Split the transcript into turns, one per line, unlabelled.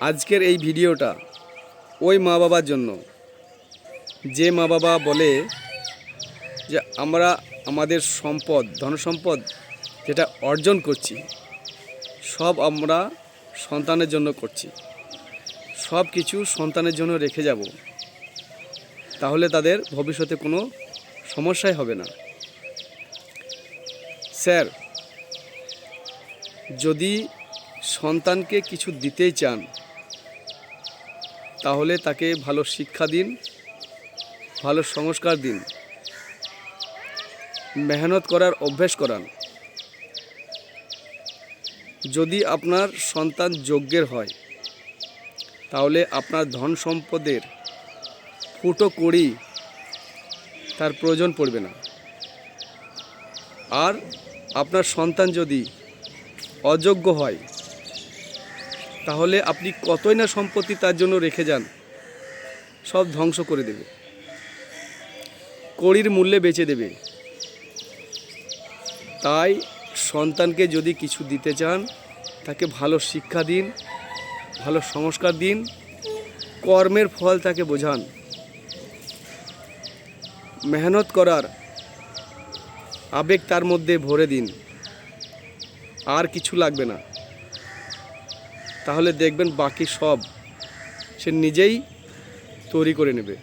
আজকের এই ভিডিওটা ওই মা বাবার জন্য। যে মা বাবা বলে যে আমরা আমাদের সম্পদ, ধনসম্পদ যেটা অর্জন করছি, সব আমরা সন্তানের জন্য করছি। সব কিছু সন্তানের জন্য রেখে যাব। তাহলে তাদের ভবিষ্যতে কোনো সমস্যাই হবে না। স্যার, যদি সন্তানকে কিছু দিতেই চান তাহলে তাকে ভালো শিক্ষা দিন, ভালো সংস্কার দিন। মেহনত করার অভ্যেস করান। যদি আপনার সন্তান যজ্ঞের হয়, তাহলে আপনার ধন সম্পদের ফুটো করি তার প্রয়োজন পড়বে না। আর আপনার সন্তান যদি অযোগ্য হয় তাহলে আপনি কতই না সম্পত্তি তার জন্য রেখে যান, সব ধ্বংস করে দেবে। কড়ির মূল্যে বেচে দেবে। তাই সন্তানকে যদি কিছু দিতে চান, তাকে ভালো শিক্ষা দিন, ভালো সংস্কার দিন, কর্মের ফল তাকে বোঝান। মেহনত করার আবেগ তার মধ্যে ভরে দিন। আর কিছু লাগবে না। তাহলে দেখবেন বাকি সব সে নিজেই তৈরি করে নেবে।